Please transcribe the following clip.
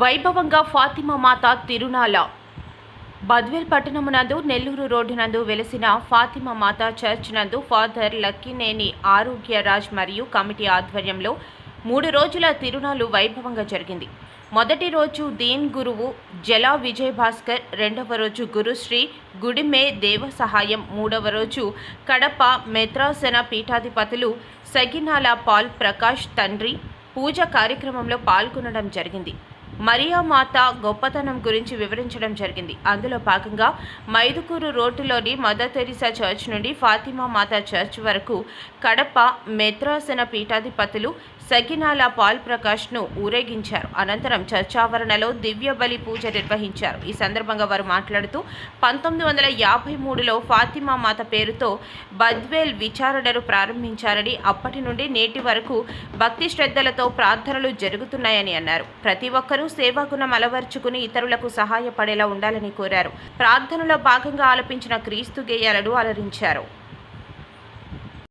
వైభవంగా ఫాతిమా మాత తిరునాల బద్వేల్ పట్టణమునందు నెల్లూరు రోడ్డు నందు వెలసిన ఫాతిమా మాత చర్చ్ నందు ఫాదర్ లక్కినేని ఆరోగ్యరాజ్ మరియు కమిటీ ఆధ్వర్యంలో మూడు రోజుల తిరునాలు వైభవంగా జరిగింది. మొదటి రోజు దీన్ గురువు జలా విజయ్ భాస్కర్ రెండవ రోజు గురుశ్రీ గుడిమే దేవ సహాయం మూడవ రోజు కడప మెత్రాసన పీఠాధిపతులు సగినాల పాల్ ప్రకాష్ తండ్రి పూజ కార్యక్రమంలో పాల్గొనడం జరిగింది. మరియా మాత గొప్పతనం గురించి వివరించడం జరిగింది. అందులో భాగంగా మైదుకూరు రోడ్డులోని మదర్ తెరిసా చర్చ్ నుండి ఫాతిమా మాత చర్చ్ వరకు కడప మెత్రాసన పీఠాధిపతులు సగినాల పాల్ ప్రకాష్ను ఊరేగించారు. అనంతరం చర్చ్ ఆవరణలో దివ్య బలి పూజ నిర్వహించారు. ఈ సందర్భంగా వారు మాట్లాడుతూ పంతొమ్మిది వందల యాభై మూడులో ఫాతిమా మాత పేరుతో బద్వేల్ విచారణను ప్రారంభించారని అప్పటి నుండి నేటి వరకు భక్తి శ్రద్ధలతో ప్రార్థనలు జరుగుతున్నాయని అన్నారు. ప్రతి ఒక్కరూ సేవాగుణం అలవర్చుకుని ఇతరులకు సహాయపడేలా ఉండాలని కోరారు. ప్రార్థనలో భాగంగా ఆలపించిన క్రీస్తు గేయాలను అలరించారు.